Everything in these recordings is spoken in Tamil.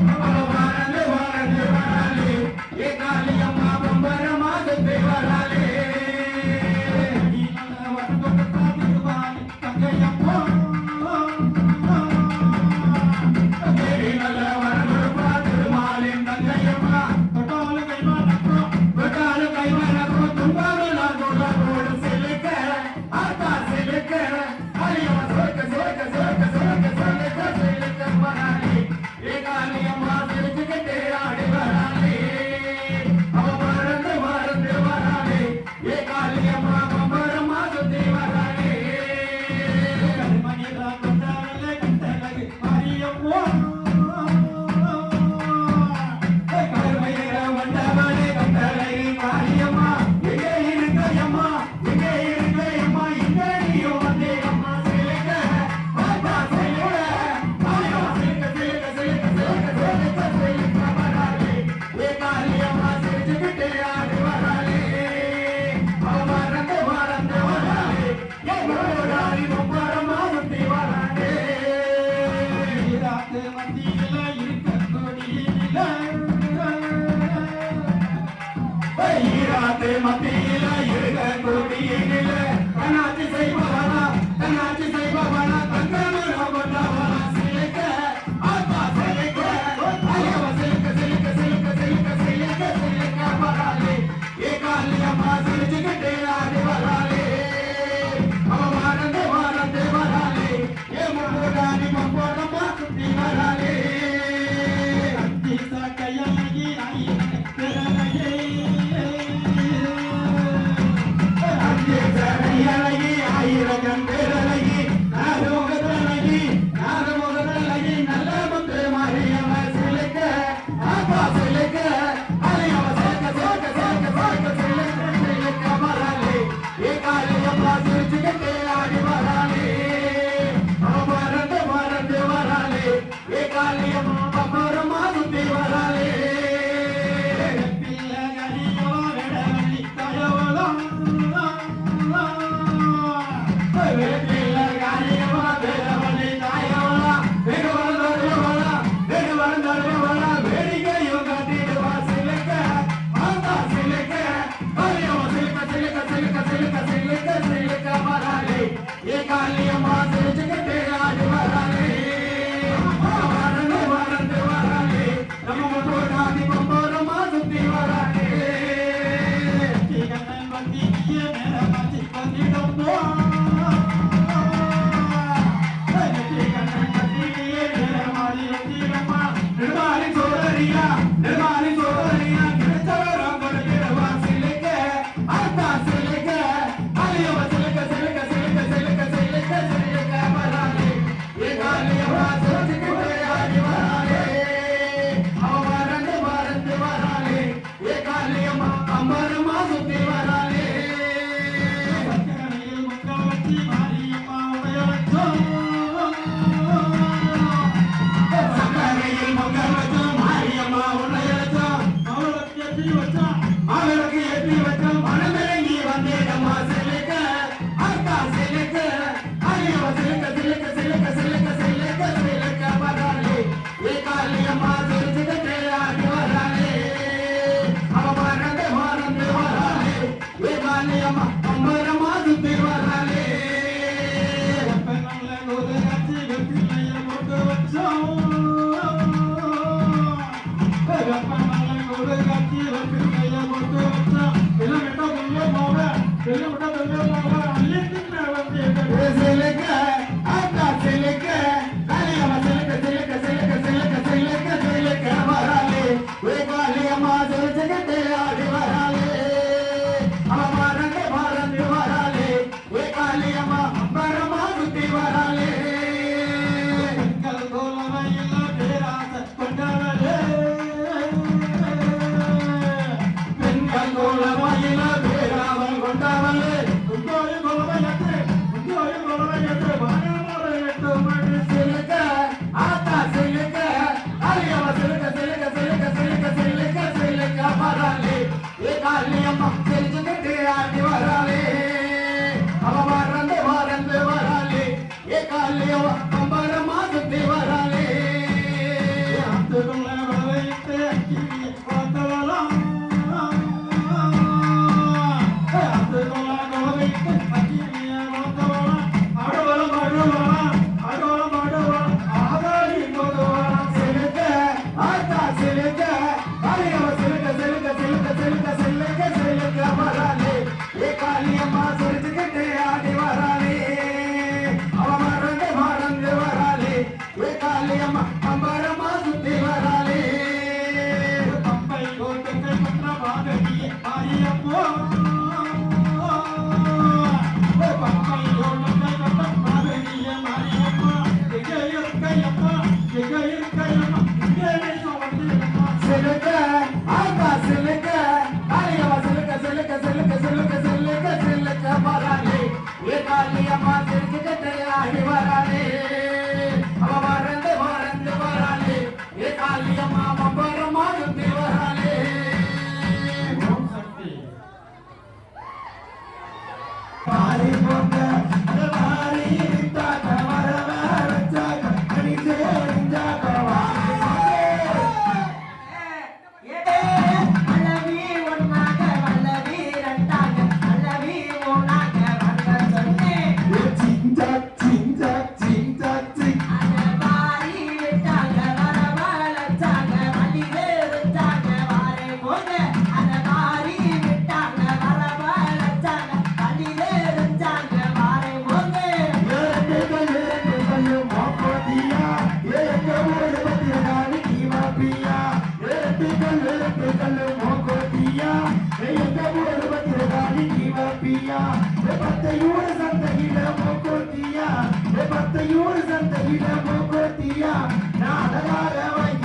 Thank you. মাটি Thank you. ಅಪ್ಪ ಪಿಯಾ ಮತ್ತೆಯೂರ ಸಂತಗಿಡ ಮೋಕೋತಿಯ ಮತ್ತೆಯೂರ ಸಂತಗಿಡ ಮೋಕೋತಿಯ ನಾಡಗಾರ ವೈ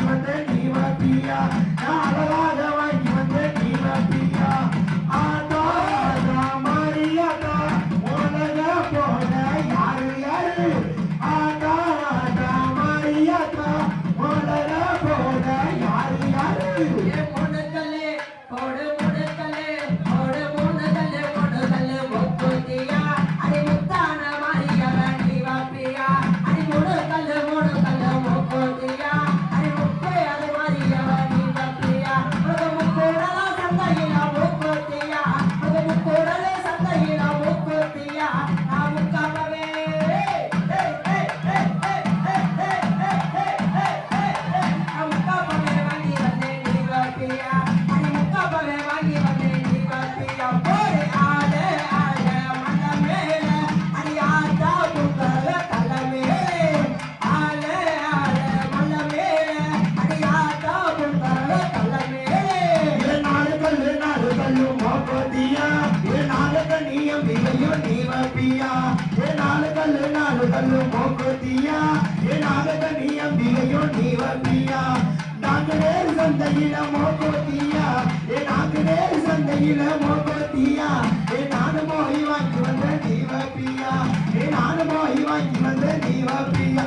வரும் போக்குத்தியா என் ஆகதனி அம்பிகையோ நீ வந்தியா நான்கு நேர் சந்தையில மோகோத்தியா என் நான்கு நேர் சந்தையில மோகோத்தியா என் நானு மோகி வாங்கி வந்த நீ வப்பியா என் நானு மோகி வாங்கி வந்த நீ வப்பியா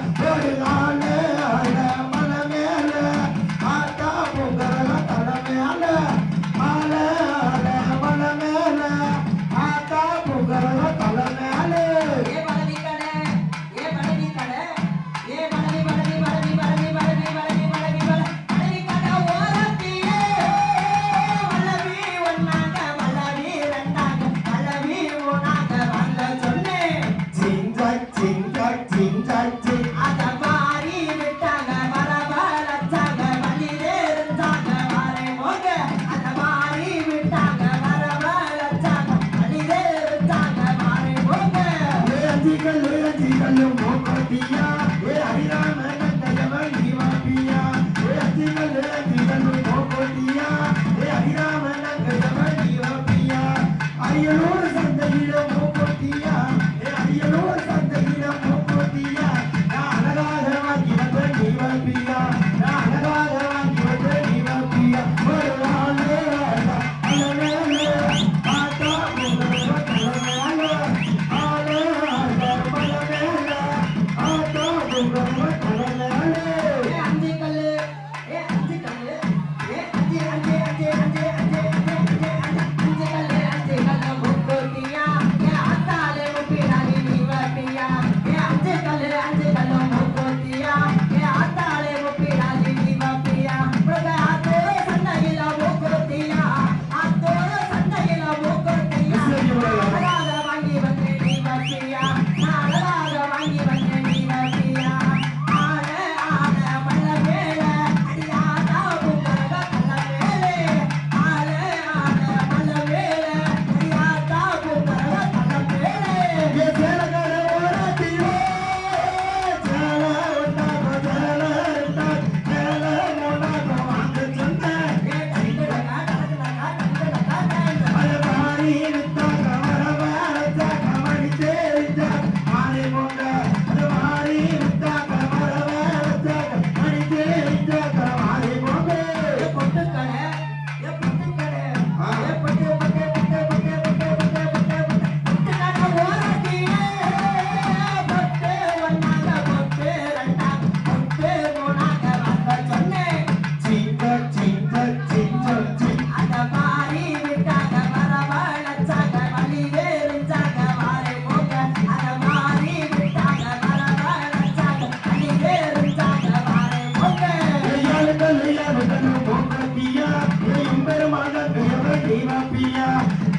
மாப்பியா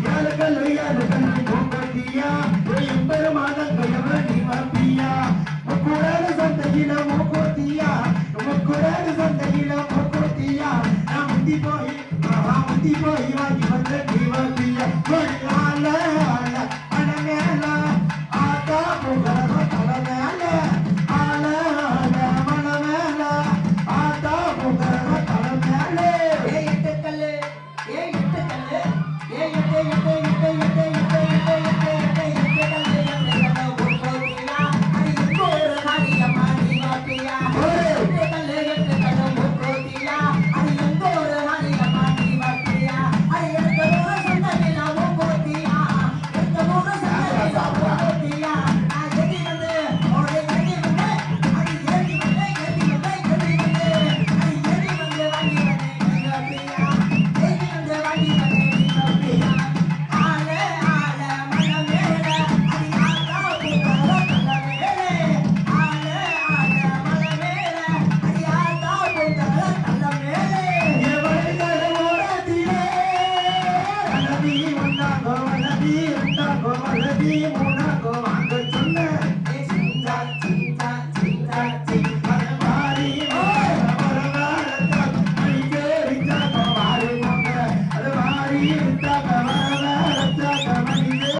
யாருக்கல்லையா